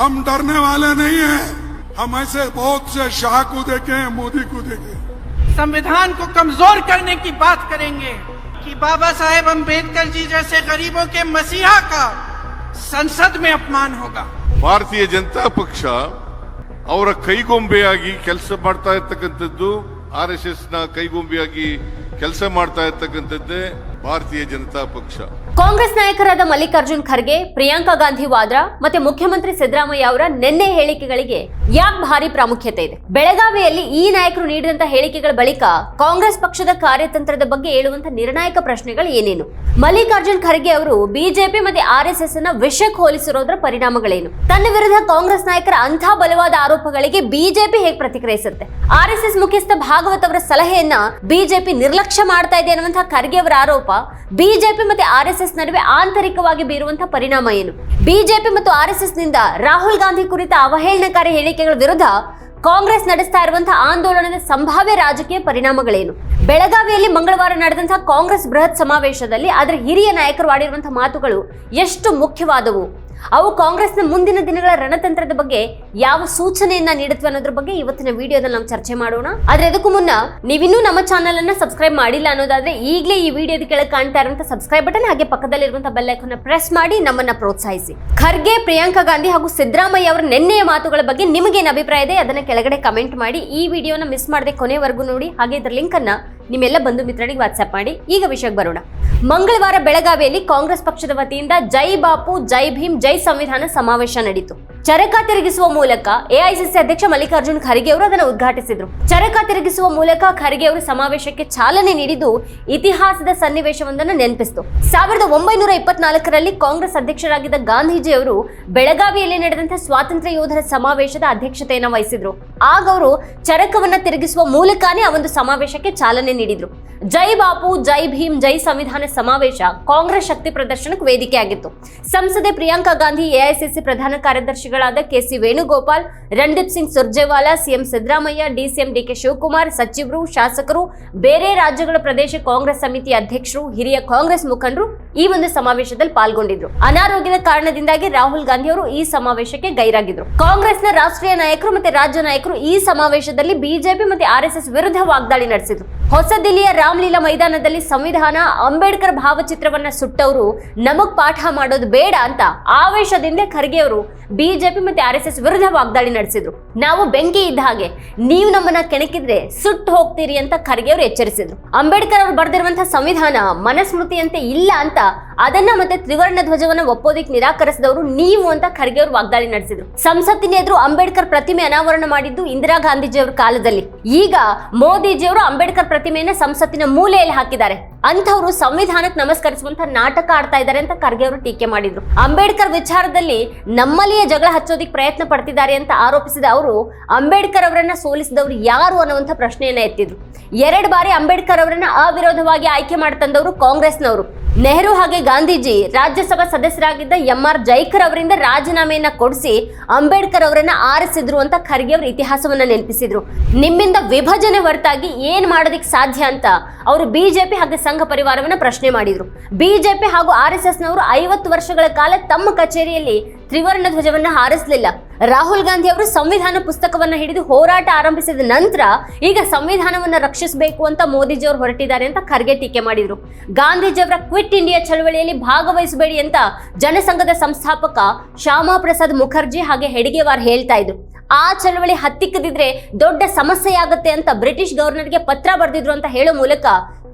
हम डरने वाले नहीं हैं हम ऐसे बहुत से शाह को देखे हैं मोदी को देखे हैं। संविधान को कमजोर करने की बात करेंगे कि बाबा साहेब अम्बेडकर जी जैसे गरीबों के मसीहा का संसद में अपमान होगा ಭಾರತೀಯ ಜನತಾ ಪಕ್ಷ ಅವರ ಕೈಗೊಂಬೆಯಾಗಿ ಕೆಲಸ ಮಾಡ್ತಾ ಇರ್ತಕ್ಕಂಥದ್ದು ಆರ್ ಎಸ್ ಎಸ್ ನ ಕೈಗೊಂಬೆಯಾಗಿ ಕೆಲಸ ಮಾಡ್ತಾ ಇರ್ತಕ್ಕಂಥದ್ದೇ ಭಾರತೀಯ ಜನತಾ ಪಕ್ಷ ಕಾಂಗ್ರೆಸ್ ನಾಯಕರಾದ ಮಲ್ಲಿಕಾರ್ಜುನ್ ಖರ್ಗೆ, ಪ್ರಿಯಾಂಕಾ ಗಾಂಧಿ ವಾದ್ರಾ ಮತ್ತೆ ಮುಖ್ಯಮಂತ್ರಿ ಸಿದ್ದರಾಮಯ್ಯ ಅವರ ನಿನ್ನೆ ಹೇಳಿಕೆಗಳಿಗೆ ಯಾಕೆ ಭಾರಿ ಪ್ರಾಮುಖ್ಯತೆ ಇದೆ? ಬೆಳಗಾವಿಯಲ್ಲಿ ಈ ನಾಯಕರು ನೀಡಿದಂತ ಹೇಳಿಕೆಗಳ ಬಳಿಕ ಕಾಂಗ್ರೆಸ್ ಪಕ್ಷದ ಕಾರ್ಯತಂತ್ರದ ಬಗ್ಗೆ ಹೇಳುವಂತಹ ನಿರ್ಣಾಯಕ ಪ್ರಶ್ನೆಗಳು ಏನೇನು? ಮಲ್ಲಿಕಾರ್ಜುನ್ ಖರ್ಗೆ ಅವರು ಬಿಜೆಪಿ ಮತ್ತೆ ಆರ್ ಎಸ್ ಎಸ್ ಅನ್ನ ವಿಷಕ್ಕೆ ಹೋಲಿಸಿರೋದ್ರ ಪರಿಣಾಮಗಳೇನು? ತನ್ನ ವಿರುದ್ಧ ಕಾಂಗ್ರೆಸ್ ನಾಯಕರ ಅಂಥ ಬಲವಾದ ಆರೋಪಗಳಿಗೆ ಬಿಜೆಪಿ ಹೇಗೆ ಪ್ರತಿಕ್ರಿಯಿಸುತ್ತೆ? ಆರ್ ಎಸ್ ಎಸ್ ಮುಖ್ಯಸ್ಥ ಭಾಗವತ್ ಅವರ ಸಲಹೆಯನ್ನ ಬಿಜೆಪಿ ನಿರ್ಲಕ್ಷ್ಯ ಮಾಡ್ತಾ ಇದೆ ಅನ್ನುವಂತಹ ಖರ್ಗೆ ಅವರ ಆರೋಪ ಬಿಜೆಪಿ ಮತ್ತೆ ಆರ್ ಎಸ್ ಎಸ್ ನಡುವೆ ಆಂತರಿಕವಾಗಿ ಬೀರುವಂತಹ ಪರಿಣಾಮ ಏನು? ಬಿಜೆಪಿ ಮತ್ತು ಆರ್ ಎಸ್ ಎಸ್ನಿಂದ ರಾಹುಲ್ ಗಾಂಧಿ ಕುರಿತ ಅವಹೇಳನಕಾರಿ ಹೇಳಿಕೆಗಳ ವಿರುದ್ಧ ಕಾಂಗ್ರೆಸ್ ನಡೆಸ್ತಾ ಇರುವಂತಹ ಆಂದೋಲನದ ಸಂಭಾವ್ಯ ರಾಜಕೀಯ ಪರಿಣಾಮಗಳೇನು? ಬೆಳಗಾವಿಯಲ್ಲಿ ಮಂಗಳವಾರ ನಡೆದಂತಹ ಕಾಂಗ್ರೆಸ್ ಬೃಹತ್ ಸಮಾವೇಶದಲ್ಲಿ ಅದರ ಹಿರಿಯ ನಾಯಕರು ಆಡಿರುವಂತಹ ಮಾತುಗಳು ಎಷ್ಟು ಮುಖ್ಯವಾದವು? ಅವು ಕಾಂಗ್ರೆಸ್ನ ಮುಂದಿನ ದಿನಗಳ ರಣತಂತ್ರದ ಬಗ್ಗೆ ಯಾವ ಸೂಚನೆಯನ್ನ ನೀಡುತ್ತವೆ ಅನ್ನೋದ್ರ ಬಗ್ಗೆ ಇವತ್ತಿನ ವಿಡಿಯೋದಲ್ಲಿ ನಾವು ಚರ್ಚೆ ಮಾಡೋಣ. ಆದ್ರೆ ಅದಕ್ಕೂ ಮುನ್ನ ನೀವಿನ್ನೂ ನಮ್ಮ ಚಾನೆಲ್ ಅನ್ನ ಸಬ್ಸ್ಕ್ರೈಬ್ ಮಾಡಿಲ್ಲ ಅನ್ನೋದಾದ್ರೆ ಈಗಲೇ ಈ ವಿಡಿಯೋದ ಕೆಳಗೆ ಕಾಣ್ತಾ ಇರುವಂತಹ ಸಬ್ಸ್ಕ್ರೈಬ್ ಬಟನ್ ಹಾಗೆ ಪಕ್ಕದಲ್ಲಿರುವಂತಹ ಬೆಲ್ ಐಕಾನ್ ಪ್ರೆಸ್ ಮಾಡಿ ನಮ್ಮನ್ನ ಪ್ರೋತ್ಸಾಹಿಸಿ. ಖರ್ಗೆ, ಪ್ರಿಯಾಂಕಾ ಗಾಂಧಿ ಹಾಗೂ ಸಿದ್ದರಾಮಯ್ಯ ಅವರ ನಿನ್ನೆಯ ಮಾತುಗಳ ಬಗ್ಗೆ ನಿಮಗೇನು ಅಭಿಪ್ರಾಯ ಇದೆ ಅದನ್ನ ಕೆಳಗಡೆ ಕಮೆಂಟ್ ಮಾಡಿ ಈ ವಿಡಿಯೋನ ಮಿಸ್ ಮಾಡದೆ ಕೊನೆವರೆಗೂ ನೋಡಿ ಹಾಗೆ ಇದರ ಲಿಂಕ್ ಅನ್ನ ನಿಮ್ಮೆಲ್ಲ ಬಂಧು ಮಿತ್ರರಿಗೆ ವಾಟ್ಸ್ಆಪ್ ಮಾಡಿ. ಈಗ ವಿಷಯಕ್ಕೆ ಬರೋಣ. ಮಂಗಳವಾರ ಬೆಳಗಾವಿಯಲ್ಲಿ ಕಾಂಗ್ರೆಸ್ ಪಕ್ಷದ ವತಿಯಿಂದ ಜೈ ಬಾಪು ಜೈ ಭೀಮ್ ಜೈ ಸಂವಿಧಾನ ಸಮಾವೇಶ ನಡೆಯಿತು. ಚರಕ ತಿರುಗಿಸುವ ಮೂಲಕ ಎಐಸಿಸಿ ಅಧ್ಯಕ್ಷ ಮಲ್ಲಿಕಾರ್ಜುನ್ ಖರ್ಗೆ ಅವರು ಅದನ್ನು ಉದ್ಘಾಟಿಸಿದ್ರು. ಚರಕ ತಿರುಗಿಸುವ ಮೂಲಕ ಖರ್ಗೆ ಅವರು ಸಮಾವೇಶಕ್ಕೆ ಚಾಲನೆ ನೀಡಿದ್ದು ಇತಿಹಾಸದ ಸನ್ನಿವೇಶವೊಂದನ್ನು ನೆನಪಿಸಿತು. ಸಾವಿರದ ಒಂಬೈನೂರ ಇಪ್ಪತ್ನಾಲ್ಕರಲ್ಲಿ ಕಾಂಗ್ರೆಸ್ ಅಧ್ಯಕ್ಷರಾಗಿದ್ದ ಗಾಂಧೀಜಿ ಅವರು ಬೆಳಗಾವಿಯಲ್ಲಿ ನಡೆದಂತಹ ಸ್ವಾತಂತ್ರ್ಯ ಯೋಧರ ಸಮಾವೇಶದ ಅಧ್ಯಕ್ಷತೆಯನ್ನು ವಹಿಸಿದ್ರು. ಆಗ ಅವರು ಚರಕವನ್ನ ತಿರುಗಿಸುವ ಮೂಲಕನೇ ಆ ಒಂದು ಸಮಾವೇಶಕ್ಕೆ ಚಾಲನೆ ನೀಡಿದ್ರು. ಜೈ ಬಾಪು, ಜೈ ಭೀಮ್, ಜೈ ಸಂವಿಧಾನ ಸಮಾವೇಶ ಕಾಂಗ್ರೆಸ್ ಶಕ್ತಿ ಪ್ರದರ್ಶನಕ್ಕೆ ವೇದಿಕೆಯಾಗಿತ್ತು. ಸಂಸದೆ ಪ್ರಿಯಾಂಕಾ ಗಾಂಧಿ, ಎಐಸಿಸಿ ಪ್ರಧಾನ ಕಾರ್ಯದರ್ಶಿಗಳಾದ KC Venugopal, Randeep Singh Surjewala, CM Siddaramaiah, DCM DK Shivakumar, ಸಚಿವರು, ಶಾಸಕರು, ಬೇರೆ ರಾಜ್ಯಗಳ ಪ್ರದೇಶ ಕಾಂಗ್ರೆಸ್ ಸಮಿತಿ ಅಧ್ಯಕ್ಷರು, ಹಿರಿಯ ಕಾಂಗ್ರೆಸ್ ಮುಖಂಡರು ಈ ಒಂದು ಸಮಾವೇಶದಲ್ಲಿ ಪಾಲ್ಗೊಂಡಿದ್ರು. ಅನಾರೋಗ್ಯದ ಕಾರಣದಿಂದಾಗಿ ರಾಹುಲ್ ಗಾಂಧಿ ಅವರು ಈ ಸಮಾವೇಶಕ್ಕೆ ಗೈರಾಗಿದ್ರು. ಕಾಂಗ್ರೆಸ್ನ ರಾಷ್ಟ್ರೀಯ ನಾಯಕರು ಮತ್ತೆ ರಾಜ್ಯ ನಾಯಕರು ಈ ಸಮಾವೇಶದಲ್ಲಿ ಬಿಜೆಪಿ ಮತ್ತೆ ಆರ್ಎಸ್ಎಸ್ ವಿರುದ್ಧ ವಾಗ್ದಾಳಿ ನಡೆಸಿದ್ರು. ಹೊಸ ದಿಲ್ಲಿಯ ರಾಮ್ಲೀಲಾ ಮೈದಾನದಲ್ಲಿ ಸಂವಿಧಾನ ಅಂಬೇಡ್ಕರ್ ಭಾವಚಿತ್ರವನ್ನ ಸುಟ್ಟವರು ನಮಗ್ ಪಾಠ ಮಾಡೋದು ಬೇಡ ಅಂತ ಆವೇಶದಿಂದ ಖರ್ಗೆ ಅವರು ಬಿಜೆಪಿ ಮತ್ತೆ ಆರ್ ಎಸ್ ಎಸ್ ವಿರುದ್ಧ ವಾಗ್ದಾಳಿ ನಡೆಸಿದ್ರು. ನಾವು ಬೆಂಕಿ ಇದ್ದ ಹಾಗೆ ನೀವು ನಮ್ಮನ್ನ ಕೆಣಕಿದ್ರೆ ಸುಟ್ಟು ಹೋಗ್ತೀರಿ ಅಂತ ಖರ್ಗೆ ಅವರು ಎಚ್ಚರಿಸಿದ್ರು. ಅಂಬೇಡ್ಕರ್ ಅವರು ಬರೆದಿರುವಂತಹ ಸಂವಿಧಾನ ಮನಸ್ಮೃತಿಯಂತೆ ಇಲ್ಲ ಅಂತ ಅದನ್ನ ಮತ್ತೆ ತ್ರಿವರ್ಣ ಧ್ವಜವನ್ನ ಒಪ್ಪೋದಿಕ್ ನಿರಾಕರಿಸಿದವರು ನೀವು ಅಂತ ಖರ್ಗೆ ಅವರು ವಾಗ್ದಾಳಿ ನಡೆಸಿದ್ರು. ಸಂಸತ್ತಿನ ಎದುರು ಅಂಬೇಡ್ಕರ್ ಪ್ರತಿಮೆ ಅನಾವರಣ ಮಾಡಿದ್ದು ಇಂದಿರಾ ಗಾಂಧೀಜಿ ಅವರ ಕಾಲದಲ್ಲಿ. ಈಗ ಮೋದಿಜಿಯವರು ಅಂಬೇಡ್ಕರ್ ಪ್ರತಿಮೆಯನ್ನ ಸಂಸತ್ತಿನ ಮೂಲೆಯಲ್ಲಿ ಹಾಕಿದ್ದಾರೆ. ಅಂಥವ್ರು ಸಂವಿಧಾನಕ್ಕೆ ನಮಸ್ಕರಿಸುವಂತ ನಾಟಕ ಆಡ್ತಾ ಇದ್ದಾರೆ ಅಂತ ಖರ್ಗೆ ಅವರು ಟೀಕೆ ಮಾಡಿದ್ರು. ಅಂಬೇಡ್ಕರ್ ವಿಚಾರದಲ್ಲಿ ನಮ್ಮಲ್ಲಿಯೇ ಜಗಳ ಹಚ್ಚೋದಿಕ್ ಪ್ರಯತ್ನ ಪಡ್ತಿದ್ದಾರೆ ಅಂತ ಆರೋಪಿಸಿದ ಅವರು, ಅಂಬೇಡ್ಕರ್ ಅವರನ್ನ ಸೋಲಿಸಿದವರು ಯಾರು ಅನ್ನುವಂಥ ಪ್ರಶ್ನೆಯನ್ನ ಎತ್ತಿದ್ರು. ಎರಡು ಬಾರಿ ಅಂಬೇಡ್ಕರ್ ಅವರನ್ನ ಅವಿರೋಧವಾಗಿ ಆಯ್ಕೆ ಮಾಡ್ತಂದವರು ಕಾಂಗ್ರೆಸ್ನವರು. ನೆಹರು ಹಾಗೆ ಗಾಂಧೀಜಿ ರಾಜ್ಯಸಭಾ ಸದಸ್ಯರಾಗಿದ್ದ ಎಂ ಆರ್ ಜೈಕರ್ ಅವರಿಂದ ರಾಜೀನಾಮೆಯನ್ನ ಕೊಡಿಸಿ ಅಂಬೇಡ್ಕರ್ ಅವರನ್ನ ಆರಿಸಿದ್ರು ಅಂತ ಖರ್ಗೆ ಅವರು ಇತಿಹಾಸವನ್ನ ನೆನಪಿಸಿದ್ರು. ನಿಮ್ಮಿಂದ ವಿಭಜನೆ ಹೊರತಾಗಿ ಏನ್ ಮಾಡೋದಿಕ್ ಸಾಧ್ಯ ಅಂತ ಅವರು ಬಿಜೆಪಿ ಹಾಗೆ ಸಂಘ ಪರಿವಾರವನ್ನ ಪ್ರಶ್ನೆ ಮಾಡಿದ್ರು. ಬಿಜೆಪಿ ಹಾಗೂ ಆರ್ ಎಸ್ ಎಸ್ ನವರು ಐವತ್ತು ವರ್ಷಗಳ ಕಾಲ ತಮ್ಮ ಕಚೇರಿಯಲ್ಲಿ ತ್ರಿವರ್ಣ ಧ್ವಜವನ್ನ ಹಾರಿಸಲಿಲ್ಲ. ರಾಹುಲ್ ಗಾಂಧಿ ಅವರು ಸಂವಿಧಾನ ಪುಸ್ತಕವನ್ನ ಹಿಡಿದು ಹೋರಾಟ ಆರಂಭಿಸಿದ ನಂತರ ಈಗ ಸಂವಿಧಾನವನ್ನ ರಕ್ಷಿಸಬೇಕು ಅಂತ ಮೋದಿಜಿಯವರು ಹೊರಟಿದ್ದಾರೆ ಅಂತ ಖರ್ಗೆ ಟೀಕೆ ಮಾಡಿದ್ರು. ಗಾಂಧೀಜಿಯವರ ಕ್ವಿಟ್ ಇಂಡಿಯಾ ಚಳವಳಿಯಲ್ಲಿ ಭಾಗವಹಿಸಬೇಡಿ ಅಂತ ಜನಸಂಘದ ಸಂಸ್ಥಾಪಕ ಶ್ಯಾಮಾ ಪ್ರಸಾದ್ ಮುಖರ್ಜಿ ಹಾಗೆ ಹೆಡಿಗೆವಾರ್ ಹೇಳ್ತಾ ಇದ್ರು. ಆ ಚಳವಳಿ ಹತ್ತಿಕ್ಕದಿದ್ರೆ ದೊಡ್ಡ ಸಮಸ್ಯೆ ಆಗುತ್ತೆ ಅಂತ ಬ್ರಿಟಿಷ್ ಗವರ್ನರ್ಗೆ ಪತ್ರ ಬರೆದಿದ್ರು ಅಂತ ಹೇಳೋ ಮೂಲಕ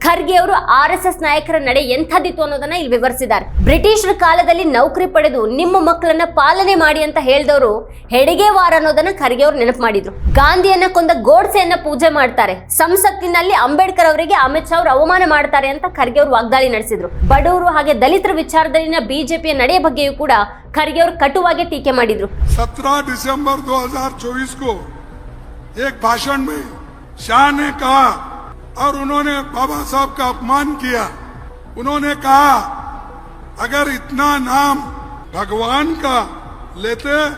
ಖರ್ಗೆ ಅವರು ಆರ್ ಎಸ್ ಎಸ್ ನಾಯಕರ ನಡೆ ಎಂಥದ್ದಿತ್ತು ಅನ್ನೋದನ್ನ ಇಲ್ಲಿ ವಿವರಿಸಿದ್ದಾರೆ. ಬ್ರಿಟಿಷರ ಕಾಲದಲ್ಲಿ ನೌಕರಿ ಪಡೆದು ನಿಮ್ಮ ಮಕ್ಕಳನ್ನ ಪಾಲನೆ ಮಾಡಿ ಅಂತ ಹೇಳಿದವರು ಹೆಡಿಗೆ ವಾರ ಅನ್ನೋದನ್ನ ಖರ್ಗೆ ಅವರು ನೆನಪು ಮಾಡಿದ್ರು. ಗಾಂಧಿಯನ್ನ ಕೊಂದ ಗೋಡ್ಸೆಯನ್ನ ಪೂಜೆ ಮಾಡ್ತಾರೆ. ಸಂಸತ್ತಿನಲ್ಲಿ ಅಂಬೇಡ್ಕರ್ ಅವರಿಗೆ ಅಮಿತ್ ಶಾ ಅವರು ಅವಮಾನ ಮಾಡ್ತಾರೆ ಅಂತ ಖರ್ಗೆ ಅವರು ವಾಗ್ದಾಳಿ ನಡೆಸಿದ್ರು. ಬಡವರು ಹಾಗೆ ದಲಿತರ ವಿಚಾರದಲ್ಲಿನ ಬಿಜೆಪಿಯ ನಡೆ ಬಗ್ಗೆಯೂ ಕೂಡ ಖರ್ಗೆ ಅವರು ಕಟುವಾಗಿ ಟೀಕೆ ಮಾಡಿದ್ರು. ಸತ್ರ ಡಿಸೆಂಬರ್ ದೋ ಭಾಷಣ और उन्होंने बाबा साहब का अपमान किया। उन्होंने कहा, अगर इतना नाम भगवान का लेते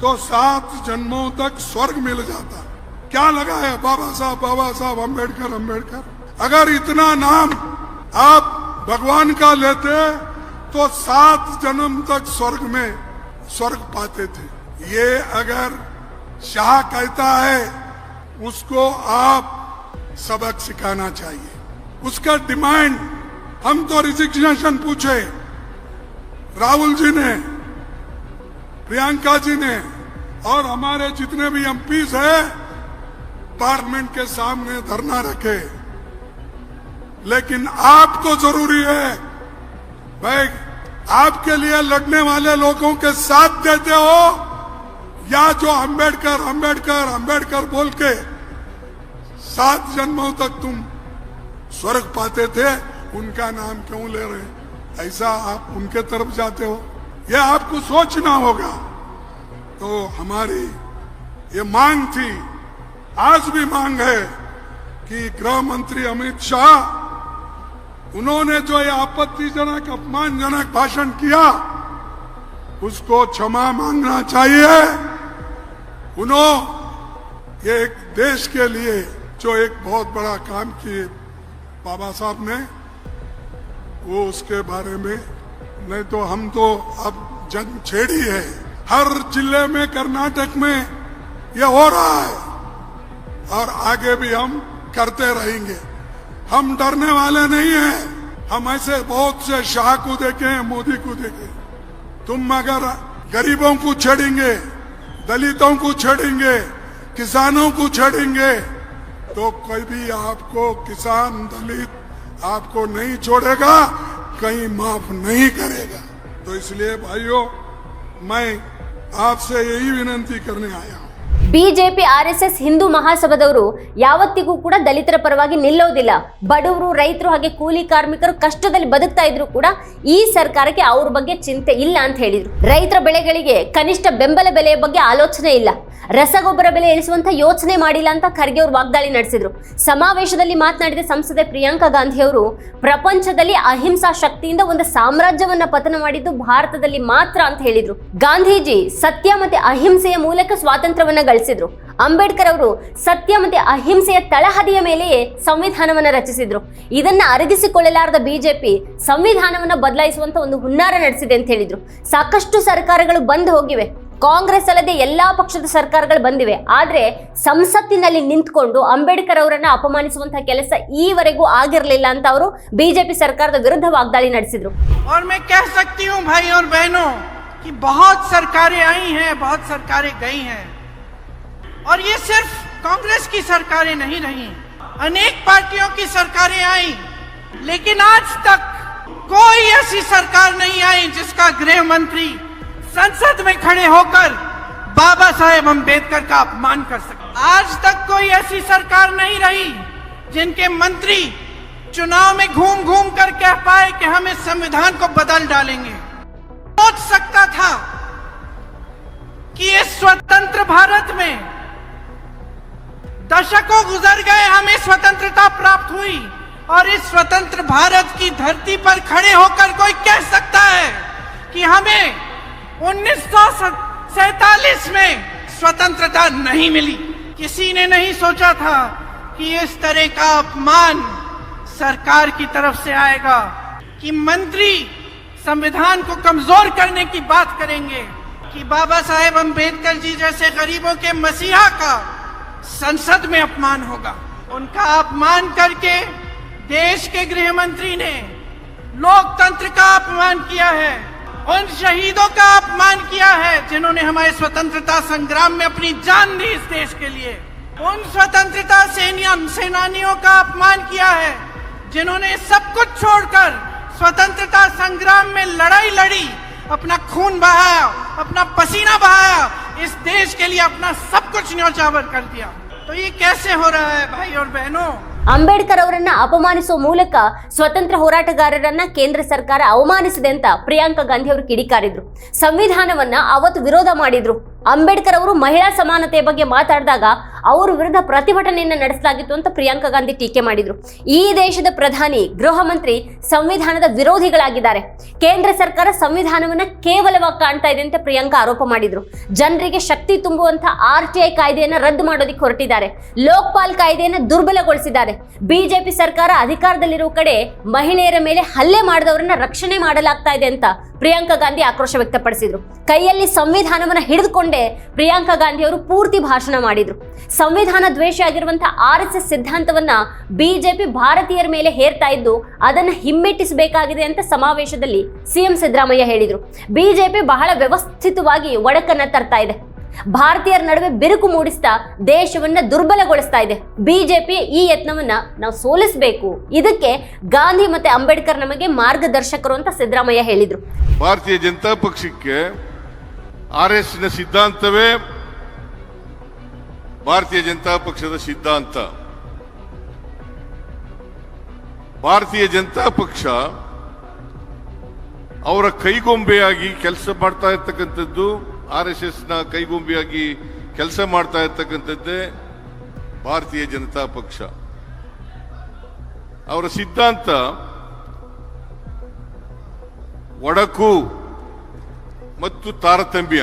तो सात जन्मों तक स्वर्ग मिल जाता। क्या लगा है बाबा साहब बाबा साहब, अंबेडकर अंबेडकर? अगर इतना नाम आप भगवान का लेते तो सात जन्म तक स्वर्ग में स्वर्ग पाते थे। ये अगर शाह कहता है, उसको आप सबक सिखाना चाहिए। उसका डिमांड हम तो रिजिग्नेशन पूछे। राहुल जी ने, प्रियंका जी ने, और हमारे जितने भी एमपीज हैं पार्लियामेंट के सामने धरना रखे। लेकिन आपको ज़रूरी है, भाई, आपके लिए लड़ने वाले लोगों के साथ देते हो, या जो अंबेडकर अंबेडकर अंबेडकर बोल के सात जन्मों तक तुम स्वर्ग पाते थे, उनका नाम क्यों ले रहे? ऐसा आप उनके तरफ़ जाते हो? यह आपको सोचना होगा। तो हमारी ये मांग थी, आज भी मांग है कि गृह मंत्री अमित शाह, उन्होंने जो ये आपत्तिजनक, अपमानजनक भाषण किया, उसको क्षमा मांगना चाहिए। उन्होंने ये एक देश के लिए जो एक बहुत बड़ा काम किए बाबा साहब ने, वो उसके बारे में, नहीं तो हम तो अब जंग छेड़ी है। हर ज़िले में, कर्नाटक में ये हो रहा है और आगे भी हम करते रहेंगे। हम डरने वाले नहीं हैं। हम ऐसे बहुत से शाह को देखे हैं मोदी को देखे तुम अगर गरीबों को छेड़ेंगे, दलितों को छेड़ेंगे, किसानों को छेड़ेंगे तो कोई भी आपको किसान दलित आपको नहीं छोड़ेगा, कहीं माफ़ नहीं करेगा। तो इसलिए भाइयों, मैं आपसे यही विनती करने आया हूँ। BJP, R S S, Hindu ಮಹಾಸಭಾದವರು ಯಾವತ್ತಿಗೂ ಕೂಡ ದಲಿತರ ಪರವಾಗಿ ನಿಲ್ಲೋದಿಲ್ಲ. ಬಡವರು, ರೈತರು ಹಾಗೆ ಕೂಲಿ ಕಾರ್ಮಿಕರು ಕಷ್ಟದಲ್ಲಿ ಬದುಕ್ತಾ ಇದ್ರು ಕೂಡ ಈ ಸರ್ಕಾರಕ್ಕೆ ಅವ್ರ ಬಗ್ಗೆ ಚಿಂತೆ ಇಲ್ಲ ಅಂತ ಹೇಳಿದ್ರು. ರೈತರ ಬೆಳೆಗಳಿಗೆ ಕನಿಷ್ಠ ಬೆಂಬಲ ಬೆಲೆಯ ಬಗ್ಗೆ ಆಲೋಚನೆ ಇಲ್ಲ. ರಸಗೊಬ್ಬರ ಬೆಲೆ ಇಳಿಸುವಂತ ಯೋಚನೆ ಮಾಡಿಲ್ಲ ಅಂತ ಖರ್ಗೆ ಅವರು ವಾಗ್ದಾಳಿ ನಡೆಸಿದ್ರು. ಸಮಾವೇಶದಲ್ಲಿ ಮಾತನಾಡಿದ ಸಂಸದೆ ಪ್ರಿಯಾಂಕಾ ಗಾಂಧಿ ಅವರು, ಪ್ರಪಂಚದಲ್ಲಿ ಅಹಿಂಸಾ ಶಕ್ತಿಯಿಂದ ಒಂದು ಸಾಮ್ರಾಜ್ಯವನ್ನ ಪತನ ಮಾಡಿದ್ದು ಭಾರತದಲ್ಲಿ ಮಾತ್ರ ಅಂತ ಹೇಳಿದ್ರು. ಗಾಂಧೀಜಿ ಸತ್ಯ ಮತ್ತೆ ಅಹಿಂಸೆಯ ಮೂಲಕ ಸ್ವಾತಂತ್ರ್ಯವನ್ನ ಗಳಿಸಿದ್ರು ಅಂಬೇಡ್ಕರ್ ಅವರು ಸತ್ಯ ಮತ್ತೆ ಅಹಿಂಸೆಯ ತಳಹದಿಯ ಮೇಲೆಯೇ ಸಂವಿಧಾನವನ್ನ ರಚಿಸಿದ್ರು ಇದನ್ನ ಅರಗಿಸಿಕೊಳ್ಳಲಾರದ ಬಿಜೆಪಿ ಸಂವಿಧಾನವನ್ನ ಬದಲಾಯಿಸುವಂತ ಒಂದು ಹುನ್ನಾರ ನಡೆಸಿದೆ ಅಂತ ಹೇಳಿದ್ರು ಸಾಕಷ್ಟು ಸರ್ಕಾರಗಳು ಬಂದು ಹೋಗಿವೆ ಕಾಂಗ್ರೆಸ್ ಅಲ್ಲದೆ ಎಲ್ಲಾ ಪಕ್ಷದ ಸರ್ಕಾರಗಳು ಬಂದಿವೆ ಆದ್ರೆ ಸಂಸತ್ತಿನಲ್ಲಿ ನಿಂತ್ಕೊಂಡು ಅಂಬೇಡ್ಕರ್ ಅವರನ್ನ ಅಪಮಾನಿಸುವಂತಹ ಕೆಲಸ ಈವರೆಗೂ ಆಗಿರಲಿಲ್ಲ ಅಂತ ಅವರು ಬಿಜೆಪಿ ಸರ್ಕಾರದ ವಿರುದ್ಧ ವಾಗ್ದಾಳಿ ನಡೆಸಿದ್ರು और मैं कह सकती हूँ भाई और बहनों कि बहुत सरकारें आई हैं बहुत सरकारें गई हैं और ये सिर्फ़ कांग्रेस की सरकारें नहीं रही। अनेक पार्टियों की सरकारें आई, लेकिन आज तक कोई ऐसी सरकार नहीं आई जिसका गृह मंत्री संसद में खड़े होकर बाबा साहेब अंबेडकर का अपमान कर सके। आज तक कोई ऐसी सरकार नहीं रही जिनके मंत्री चुनाव में घूम घूम कर कह पाए कि हम इस संविधान को बदल डालेंगे। सोच सकता था कि इस स्वतंत्र भारत में दशकों गुजर गए, हमें स्वतंत्रता प्राप्त हुई और इस स्वतंत्र भारत की धरती पर खड़े होकर कोई कह सकता है कि हमें उन्नीस में स्वतंत्रता नहीं मिली। किसी ने नहीं सोचा था कि इस तरह का अपमान सरकार की तरफ़ से आएगा, कि मंत्री संविधान को कमज़ोर करने की बात करेंगे, कि बाबा साहेब अंबेडकर जी जैसे गरीबों के मसीहा का संसद में अपमान होगा। उनका अपमान करके देश के गृह मंत्री ने लोकतंत्र का अपमान किया है, उन शहीदों का अपमान किया है, जिन्होंने हमारे स्वतंत्रता संग्राम में अपनी जान दी इस देश के लिए। उन स्वतंत्रता सेनिया, सेनानियों का अपमान किया है, जिन्होंने सब कुछ छोड़कर स्वतंत्रता संग्राम में लड़ाई लड़ी, अपना खून बहाया, अपना पसीना बहाया, इस देश के लिए अपना सब कुछ न्यौछावर कर दिया। तो ये कैसे हो रहा है भाई और बहनों ಅಂಬೇಡ್ಕರ್ ಅವರನ್ನ ಅಪಮಾನಿಸುವ ಮೂಲಕ ಸ್ವತಂತ್ರ ಹೋರಾಟಗಾರರನ್ನ ಕೇಂದ್ರ ಸರ್ಕಾರ ಅವಮಾನಿಸಿದೆ ಅಂತ ಪ್ರಿಯಾಂಕಾ ಗಾಂಧಿ ಅವರು ಕಿಡಿಕಾರಿದ್ರು ಸಂವಿಧಾನವನ್ನ ಅವತ್ತು ವಿರೋಧ ಮಾಡಿದ್ರು ಅಂಬೇಡ್ಕರ್ ಅವರು ಮಹಿಳಾ ಸಮಾನತೆಯ ಬಗ್ಗೆ ಮಾತಾಡಿದಾಗ ಅವರ ವಿರುದ್ಧ ಪ್ರತಿಭಟನೆಯನ್ನು ನಡೆಸಲಾಗಿತ್ತು ಅಂತ ಪ್ರಿಯಾಂಕಾ ಗಾಂಧಿ ಟೀಕೆ ಮಾಡಿದ್ರು. ಈ ದೇಶದ ಪ್ರಧಾನಿ, ಗೃಹ ಮಂತ್ರಿ ಸಂವಿಧಾನದ ವಿರೋಧಿಗಳಾಗಿದ್ದಾರೆ. ಕೇಂದ್ರ ಸರ್ಕಾರ ಸಂವಿಧಾನವನ್ನ ಕೇವಲವಾಗಿ ಕಾಣ್ತಾ ಇದೆ ಅಂತ ಪ್ರಿಯಾಂಕಾ ಆರೋಪ ಮಾಡಿದ್ರು. ಜನರಿಗೆ ಶಕ್ತಿ ತುಂಬುವಂತಹ ಆರ್ ಟಿ ಐ ಕಾಯ್ದೆಯನ್ನ ರದ್ದು ಮಾಡೋದಕ್ಕೆ ಹೊರಟಿದ್ದಾರೆ. ಲೋಕ್ಪಾಲ್ ಕಾಯ್ದೆಯನ್ನ ದುರ್ಬಲಗೊಳಿಸಿದ್ದಾರೆ. ಬಿಜೆಪಿ ಸರ್ಕಾರ ಅಧಿಕಾರದಲ್ಲಿರುವ ಕಡೆ ಮಹಿಳೆಯರ ಮೇಲೆ ಹಲ್ಲೆ ಮಾಡಿದವರನ್ನ ರಕ್ಷಣೆ ಮಾಡಲಾಗ್ತಾ ಇದೆ ಅಂತ ಪ್ರಿಯಾಂಕಾ ಗಾಂಧಿ ಆಕ್ರೋಶ ವ್ಯಕ್ತಪಡಿಸಿದ್ರು. ಕೈಯಲ್ಲಿ ಸಂವಿಧಾನವನ್ನ ಹಿಡಿದುಕೊಂಡೇ ಪ್ರಿಯಾಂಕಾ ಗಾಂಧಿ ಅವರು ಪೂರ್ತಿ ಭಾಷಣ ಮಾಡಿದ್ರು. ಸಂವಿಧಾನ ದ್ವೇಷ ಆಗಿರುವಂತಹ ಆರ್ ಎಸ್ ಎಸ್ ಸಿದ್ಧಾಂತವನ್ನ ಬಿಜೆಪಿ ಭಾರತೀಯರ ಮೇಲೆ ಹೇರ್ತಾ ಇದ್ದು ಅದನ್ನ ಹಿಮ್ಮೆಟ್ಟಿಸಬೇಕಾಗಿದೆ ಅಂತ ಸಮಾವೇಶದಲ್ಲಿ ಸಿಎಂ ಸಿದ್ದರಾಮಯ್ಯ ಹೇಳಿದ್ರು. ಬಿಜೆಪಿ ಬಹಳ ವ್ಯವಸ್ಥಿತವಾಗಿ ಒಡಕನ್ನ ತರ್ತಾ ಇದೆ. ಭಾರತೀಯರ ನಡುವೆ ಬಿರುಕು ಮೂಡಿಸ್ತಾ ದೇಶವನ್ನ ದುರ್ಬಲಗೊಳಿಸ್ತಾ ಇದೆ. ಬಿಜೆಪಿ ಈ ಯತ್ನವನ್ನ ನಾವು ಸೋಲಿಸಬೇಕು. ಇದಕ್ಕೆ ಗಾಂಧಿ ಮತ್ತೆ ಅಂಬೇಡ್ಕರ್ ನಮಗೆ ಮಾರ್ಗದರ್ಶಕರು ಅಂತ ಸಿದ್ದರಾಮಯ್ಯ ಹೇಳಿದ್ರು. ಭಾರತೀಯ ಜನತಾ ಪಕ್ಷಕ್ಕೆ ಆರ್ ಎಸ್ ಸಿದ್ಧಾಂತವೇ ಭಾರತೀಯ ಜನತಾ ಪಕ್ಷದ ಸಿದ್ಧಾಂತ. ಭಾರತೀಯ ಜನತಾ ಪಕ್ಷ ಅವರ ಕೈಗೊಂಬೆಯಾಗಿ ಕೆಲಸ ಮಾಡ್ತಾ ಇರ್ತಕ್ಕಂಥದ್ದು, ಆರ್ ಎಸ್ ಎಸ್ನ ಕೈಗೊಂಬೆಯಾಗಿ ಕೆಲಸ ಮಾಡ್ತಾ ಇರ್ತಕ್ಕಂಥದ್ದೇ ಭಾರತೀಯ ಜನತಾ ಪಕ್ಷ. ಅವರ ಸಿದ್ಧಾಂತ ಒಡಕು ಮತ್ತು ತಾರತಮ್ಯ.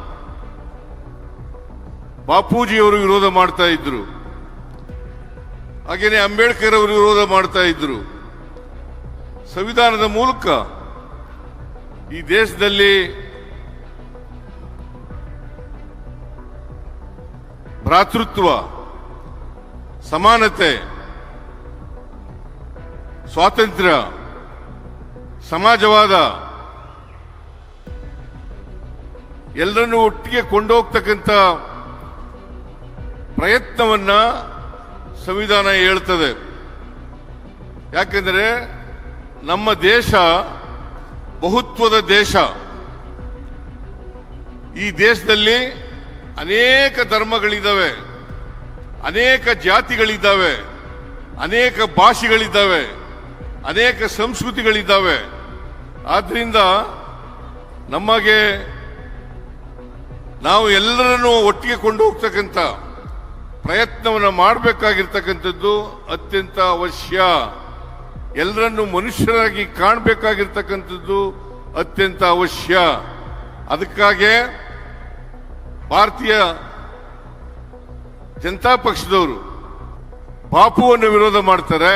ಬಾಪೂಜಿಯವರು ವಿರೋಧ ಮಾಡ್ತಾ ಇದ್ರು. ಹಾಗೇನೆ ಅಂಬೇಡ್ಕರ್ ಅವರು ವಿರೋಧ ಮಾಡ್ತಾ ಇದ್ರು. ಸಂವಿಧಾನದ ಮೂಲಕ ಈ ದೇಶದಲ್ಲಿ ಭ್ರಾತೃತ್ವ, ಸಮಾನತೆ, ಸ್ವಾತಂತ್ರ್ಯ, ಸಮಾಜವಾದ ಎಲ್ಲರನ್ನೂ ಒಟ್ಟಿಗೆ ಕೊಂಡೋಗ್ತಕ್ಕಂಥ ಪ್ರಯತ್ನವನ್ನ ಸಂವಿಧಾನ ಹೇಳ್ತದೆ. ಯಾಕೆಂದರೆ ನಮ್ಮ ದೇಶ ಬಹುತ್ವದ ದೇಶ. ಈ ದೇಶದಲ್ಲಿ ಅನೇಕ ಧರ್ಮಗಳಿದ್ದಾವೆ, ಅನೇಕ ಜಾತಿಗಳಿದ್ದಾವೆ, ಅನೇಕ ಭಾಷೆಗಳಿದ್ದಾವೆ, ಅನೇಕ ಸಂಸ್ಕೃತಿಗಳಿದ್ದಾವೆ. ಆದ್ದರಿಂದ ನಮಗೆ ನಾವು ಎಲ್ಲರನ್ನು ಒಟ್ಟಿಗೆ ಕೊಂಡು ಹೋಗ್ತಕ್ಕಂಥ ಪ್ರಯತ್ನವನ್ನು ಮಾಡಬೇಕಾಗಿರ್ತಕ್ಕಂಥದ್ದು ಅತ್ಯಂತ ಅವಶ್ಯ. ಎಲ್ಲರನ್ನು ಮನುಷ್ಯರಾಗಿ ಕಾಣಬೇಕಾಗಿರ್ತಕ್ಕಂಥದ್ದು ಅತ್ಯಂತ ಅವಶ್ಯ. ಅದಕ್ಕಾಗೆ ಭಾರತೀಯ ಜನತಾ ಪಕ್ಷದವರು ಬಾಪುವನ್ನು ವಿರೋಧ ಮಾಡ್ತಾರೆ,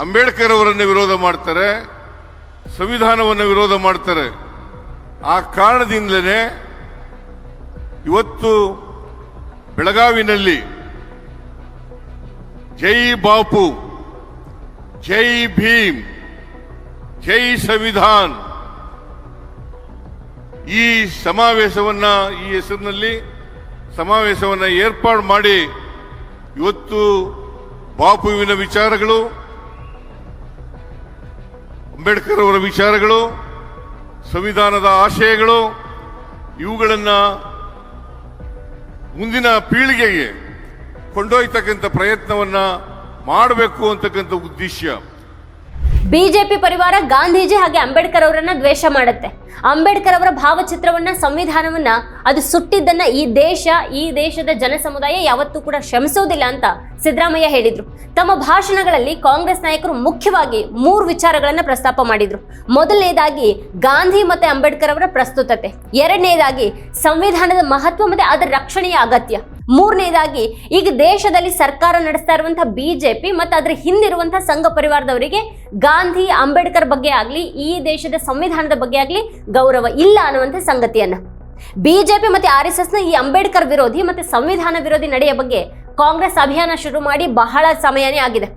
ಅಂಬೇಡ್ಕರ್ ಅವರನ್ನು ವಿರೋಧ ಮಾಡ್ತಾರೆ, ಸಂವಿಧಾನವನ್ನು ವಿರೋಧ ಮಾಡ್ತಾರೆ. ಆ ಕಾರಣದಿಂದಲೇ ಇವತ್ತು ಬೆಳಗಾವಿನಲ್ಲಿ. ಜೈ ಬಾಪು, ಜೈ ಭೀಮ್, ಜೈ ಸಂವಿಧಾನ್. ಈ ಸಮಾವೇಶವನ್ನ, ಈ ಹೆಸರಿನಲ್ಲಿ ಸಮಾವೇಶವನ್ನು ಏರ್ಪಾಡು ಮಾಡಿ ಇವತ್ತು ಬಾಪುವಿನ ವಿಚಾರಗಳು, ಅಂಬೇಡ್ಕರ್ ಅವರ ವಿಚಾರಗಳು, ಸಂವಿಧಾನದ ಆಶಯಗಳು, ಇವುಗಳನ್ನ ಮುಂದಿನ ಪೀಳಿಗೆಗೆ ಕೊಂಡೊಯ್ತಕ್ಕಂಥ ಪ್ರಯತ್ನವನ್ನ ಮಾಡಬೇಕು ಅಂತಕ್ಕಂಥ ಉದ್ದೇಶ. ಬಿಜೆಪಿ ಪರಿವಾರ ಗಾಂಧೀಜಿ ಹಾಗೆ ಅಂಬೇಡ್ಕರ್ ಅವರನ್ನ ದ್ವೇಷ ಮಾಡುತ್ತೆ. ಅಂಬೇಡ್ಕರ್ ಅವರ ಭಾವಚಿತ್ರವನ್ನ, ಸಂವಿಧಾನವನ್ನ, ಅದು ಸುಟ್ಟಿದ್ದನ್ನ ಈ ದೇಶ, ಈ ದೇಶದ ಜನ ಸಮುದಾಯ ಯಾವತ್ತೂ ಕೂಡ ಶ್ರಮಿಸೋದಿಲ್ಲ ಅಂತ ಸಿದ್ದರಾಮಯ್ಯ ಹೇಳಿದ್ರು. ತಮ್ಮ ಭಾಷಣಗಳಲ್ಲಿ ಕಾಂಗ್ರೆಸ್ ನಾಯಕರು ಮುಖ್ಯವಾಗಿ ಮೂರು ವಿಚಾರಗಳನ್ನ ಪ್ರಸ್ತಾಪ ಮಾಡಿದ್ರು. ಮೊದಲನೇದಾಗಿ, ಗಾಂಧಿ ಮತ್ತೆ ಅಂಬೇಡ್ಕರ್ ಅವರ ಪ್ರಸ್ತುತತೆ. ಎರಡನೇದಾಗಿ, ಸಂವಿಧಾನದ ಮಹತ್ವ ಮತ್ತೆ ಅದರ ರಕ್ಷಣೆಯ ಅಗತ್ಯ. ಮೂರನೇದಾಗಿ, ಈಗ ದೇಶದಲ್ಲಿ ಸರ್ಕಾರ ನಡೆಸ್ತಾ ಇರುವಂತಹ ಬಿಜೆಪಿ ಮತ್ತು ಅದರ ಹಿಂದಿರುವಂತಹ ಸಂಘ ಪರಿವಾರದವರಿಗೆ ಗಾಂಧಿ, ಅಂಬೇಡ್ಕರ್ ಬಗ್ಗೆ ಆಗಲಿ, ಈ ದೇಶದ ಸಂವಿಧಾನದ ಬಗ್ಗೆ ಆಗಲಿ ಗೌರವ ಇಲ್ಲ ಅನ್ನುವಂಥ ಸಂಗತಿಯನ್ನು. ಬಿಜೆಪಿ ಮತ್ತು ಆರ್ ಎಸ್ ಎಸ್ನ ಈ ಅಂಬೇಡ್ಕರ್ ವಿರೋಧಿ ಮತ್ತು ಸಂವಿಧಾನ ವಿರೋಧಿ ನಡೆಯ ಬಗ್ಗೆ ಕಾಂಗ್ರೆಸ್ ಅಭಿಯಾನ ಶುರು ಮಾಡಿ ಬಹಳ ಸಮಯನೇ ಆಗಿದೆ.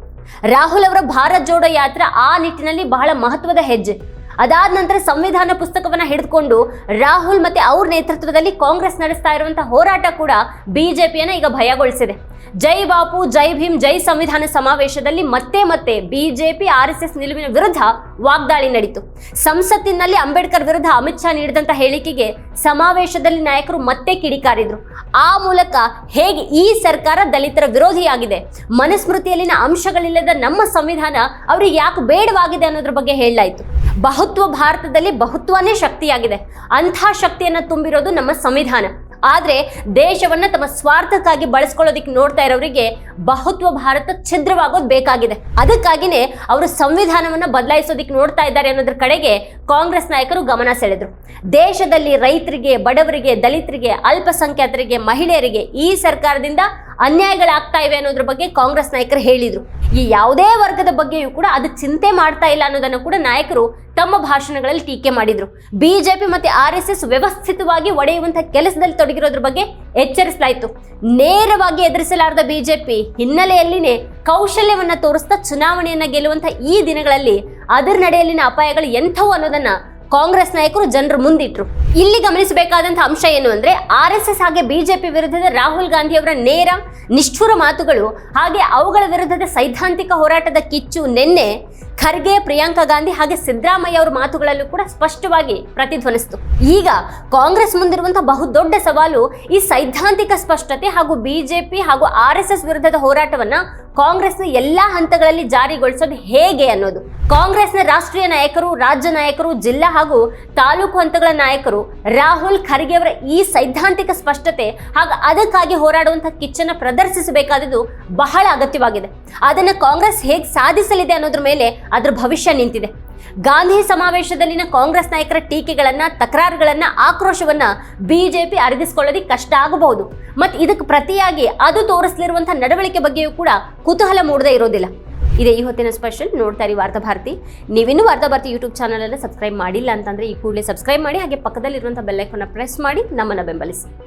ರಾಹುಲ್ ಅವರ ಭಾರತ್ ಜೋಡೋ ಯಾತ್ರಾ ಆ ನಿಟ್ಟಿನಲ್ಲಿ ಬಹಳ ಮಹತ್ವದ ಹೆಜ್ಜೆ. ಅದಾದ ನಂತರ ಸಂವಿಧಾನ ಪುಸ್ತಕವನ್ನ ಹಿಡಿದುಕೊಂಡು ರಾಹುಲ್ ಮತ್ತೆ ಅವ್ರ ನೇತೃತ್ವದಲ್ಲಿ ಕಾಂಗ್ರೆಸ್ ನಡೆಸ್ತಾ ಇರುವಂತಹ ಹೋರಾಟ ಕೂಡ ಬಿಜೆಪಿಯನ್ನ ಈಗ ಭಯಗೊಳಿಸಿದೆ. ಜೈ ಬಾಪು, ಜೈ ಭೀಮ್, ಜೈ ಸಂವಿಧಾನ ಸಮಾವೇಶದಲ್ಲಿ ಮತ್ತೆ ಮತ್ತೆ ಬಿಜೆಪಿ, ಆರ್ ಎಸ್ ಎಸ್ ನಿಲುವಿನ ವಿರುದ್ಧ ವಾಗ್ದಾಳಿ ನಡೀತು. ಸಂಸತ್ತಿನಲ್ಲಿ ಅಂಬೇಡ್ಕರ್ ವಿರುದ್ಧ ಅಮಿತ್ ಶಾ ನೀಡಿದಂತ ಹೇಳಿಕೆಗೆ ಸಮಾವೇಶದಲ್ಲಿ ನಾಯಕರು ಮತ್ತೆ ಕಿಡಿಕಾರಿದ್ರು. ಆ ಮೂಲಕ ಹೇಗೆ ಈ ಸರ್ಕಾರ ದಲಿತರ ವಿರೋಧಿಯಾಗಿದೆ, ಮನುಸ್ಮೃತಿಯಲ್ಲಿನ ಅಂಶಗಳಿಲ್ಲದ ನಮ್ಮ ಸಂವಿಧಾನ ಅವ್ರಿಗೆ ಯಾಕೆ ಬೇಡವಾಗಿದೆ ಅನ್ನೋದ್ರ ಬಗ್ಗೆ ಹೇಳಲಾಯಿತು. ಬಹುತ್ವ ಭಾರತದಲ್ಲಿ ಬಹುತ್ವನೇ ಶಕ್ತಿಯಾಗಿದೆ. ಅಂಥ ಶಕ್ತಿಯನ್ನು ತುಂಬಿರೋದು ನಮ್ಮ ಸಂವಿಧಾನ. ಆದರೆ ದೇಶವನ್ನು ತಮ್ಮ ಸ್ವಾರ್ಥಕ್ಕಾಗಿ ಬಳಸ್ಕೊಳ್ಳೋದಕ್ಕೆ ನೋಡ್ತಾ ಇರೋರಿಗೆ ಬಹುತ್ವ ಭಾರತ ಛಿದ್ರವಾಗೋದು ಬೇಕಾಗಿದೆ. ಅದಕ್ಕಾಗಿನೇ ಅವರು ಸಂವಿಧಾನವನ್ನು ಬದಲಾಯಿಸೋದಕ್ಕೆ ನೋಡ್ತಾ ಇದ್ದಾರೆ ಅನ್ನೋದ್ರ ಕಡೆಗೆ ಕಾಂಗ್ರೆಸ್ ನಾಯಕರು ಗಮನ ಸೆಳೆದರು. ದೇಶದಲ್ಲಿ ರೈತರಿಗೆ, ಬಡವರಿಗೆ, ದಲಿತರಿಗೆ, ಅಲ್ಪಸಂಖ್ಯಾತರಿಗೆ, ಮಹಿಳೆಯರಿಗೆ ಈ ಸರ್ಕಾರದಿಂದ ಅನ್ಯಾಯಗಳಾಗ್ತಾ ಇವೆ ಅನ್ನೋದ್ರ ಬಗ್ಗೆ ಕಾಂಗ್ರೆಸ್ ನಾಯಕರು ಹೇಳಿದ್ರು. ಈ ಯಾವುದೇ ವರ್ಗದ ಬಗ್ಗೆಯೂ ಕೂಡ ಅದು ಚಿಂತೆ ಮಾಡ್ತಾ ಇಲ್ಲ ಅನ್ನೋದನ್ನು ಕೂಡ ನಾಯಕರು ತಮ್ಮ ಭಾಷಣಗಳಲ್ಲಿ ಟೀಕೆ ಮಾಡಿದ್ರು. ಬಿಜೆಪಿ ಮತ್ತೆ ಆರ್ ಎಸ್ ಎಸ್ ವ್ಯವಸ್ಥಿತವಾಗಿ ಒಡೆಯುವಂತಹ ಕೆಲಸದಲ್ಲಿ ತೊಡಗಿರೋದ್ರ ಬಗ್ಗೆ ಎಚ್ಚರಿಸಲಾಯಿತು. ನೇರವಾಗಿ ಎದುರಿಸಲಾರದ ಬಿಜೆಪಿ ಹಿನ್ನೆಲೆಯಲ್ಲಿನೇ ಕೌಶಲ್ಯವನ್ನ ತೋರಿಸ್ತಾ ಚುನಾವಣೆಯನ್ನ ಗೆಲ್ಲುವಂತಹ ಈ ದಿನಗಳಲ್ಲಿ ಅದರ ನಡೆಯಲ್ಲಿನ ಅಪಾಯಗಳು ಎಂಥವು ಅನ್ನೋದನ್ನ ಕಾಂಗ್ರೆಸ್ ನಾಯಕರು ಜನರು ಮುಂದಿಟ್ರು. ಇಲ್ಲಿ ಗಮನಿಸಬೇಕಾದಂತಹ ಅಂಶ ಏನು ಅಂದ್ರೆ ಆರ್ ಎಸ್ ಎಸ್ ಹಾಗೆ ಬಿಜೆಪಿ ವಿರುದ್ಧದ ರಾಹುಲ್ ಗಾಂಧಿ ಅವರ ನೇರ, ನಿಷ್ಠುರ ಮಾತುಗಳು ಹಾಗೆ ಅವುಗಳ ವಿರುದ್ಧದ ಸೈದ್ಧಾಂತಿಕ ಹೋರಾಟದ ಕಿಚ್ಚು ನಿನ್ನೆ ಖರ್ಗೆ, ಪ್ರಿಯಾಂಕಾ ಗಾಂಧಿ ಹಾಗೆ ಸಿದ್ದರಾಮಯ್ಯ ಅವರ ಮಾತುಗಳಲ್ಲೂ ಕೂಡ ಸ್ಪಷ್ಟವಾಗಿ ಪ್ರತಿಧ್ವನಿಸಿತು. ಈಗ ಕಾಂಗ್ರೆಸ್ ಮುಂದಿರುವಂತಹ ಬಹುದೊಡ್ಡ ಸವಾಲು ಈ ಸೈದ್ಧಾಂತಿಕ ಸ್ಪಷ್ಟತೆ ಹಾಗೂ ಬಿಜೆಪಿ ಹಾಗೂ ಆರ್ ಎಸ್ ಎಸ್ ವಿರುದ್ಧದ ಹೋರಾಟವನ್ನ ಕಾಂಗ್ರೆಸ್ನ ಎಲ್ಲಾ ಹಂತಗಳಲ್ಲಿ ಜಾರಿಗೊಳಿಸೋದು ಹೇಗೆ ಅನ್ನೋದು. ಕಾಂಗ್ರೆಸ್ನ ರಾಷ್ಟ್ರೀಯ ನಾಯಕರು, ರಾಜ್ಯ ನಾಯಕರು, ಜಿಲ್ಲಾ ಹಾಗೂ ತಾಲೂಕು ಹಂತಗಳ ನಾಯಕರು ರಾಹುಲ್ ಖರ್ಗೆ ಅವರ ಈ ಸೈದ್ಧಾಂತಿಕ ಸ್ಪಷ್ಟತೆ ಹಾಗೂ ಅದಕ್ಕಾಗಿ ಹೋರಾಡುವಂತಹ ಕಿಚ್ಚನ್ನ ಪ್ರದರ್ಶಿಸಬೇಕಾದದ್ದು ಬಹಳ ಅಗತ್ಯವಾಗಿದೆ. ಅದನ್ನು ಕಾಂಗ್ರೆಸ್ ಹೇಗೆ ಸಾಧಿಸಲಿದೆ ಅನ್ನೋದ್ರ ಮೇಲೆ ಅದರ ಭವಿಷ್ಯ ನಿಂತಿದೆ. ಗಾಂಧಿ ಸಮಾವೇಶದಲ್ಲಿನ ಕಾಂಗ್ರೆಸ್ ನಾಯಕರ ಟೀಕೆಗಳನ್ನ, ತಕರಾರುಗಳನ್ನ, ಆಕ್ರೋಶವನ್ನ ಬಿಜೆಪಿ ಅರಗಿಸ್ಕೊಳ್ಳೋದಕ್ಕೆ ಕಷ್ಟ ಆಗಬಹುದು. ಮತ್ತು ಇದಕ್ಕೆ ಪ್ರತಿಯಾಗಿ ಅದು ತೋರಿಸಲಿರುವಂತಹ ನಡವಳಿಕೆ ಬಗ್ಗೆಯೂ ಕೂಡ ಕುತೂಹಲ ಮೂಡದೇ ಇರೋದಿಲ್ಲ. ಇದೇ ಈ ಹೊತ್ತಿನ ಸ್ಪೆಷಲ್ ನೋಡ್ತಾ ಇರಿ ವಾರ್ತಾಭಾರತಿ ನೀವಿನ್ನೂ ವಾರ್ತಾ ಭಾರತಿ ಯೂಟ್ಯೂಬ್ ಚಾನಲ್ ಅನ್ನು ಸಬ್ಸ್ಕ್ರೈಬ್ ಮಾಡಿಲ್ಲ ಅಂತಂದ್ರೆ ಈ ಕೂಡಲೇ ಸಬ್ಸ್ಕ್ರೈಬ್ ಮಾಡಿ, ಹಾಗೆ ಪಕ್ಕದಲ್ಲಿರುವಂತಹ ಬೆಲ್ಲೈಕನ್ನ ಪ್ರೆಸ್ ಮಾಡಿ, ನಮ್ಮನ್ನ ಬೆಂಬಲಿಸಿ.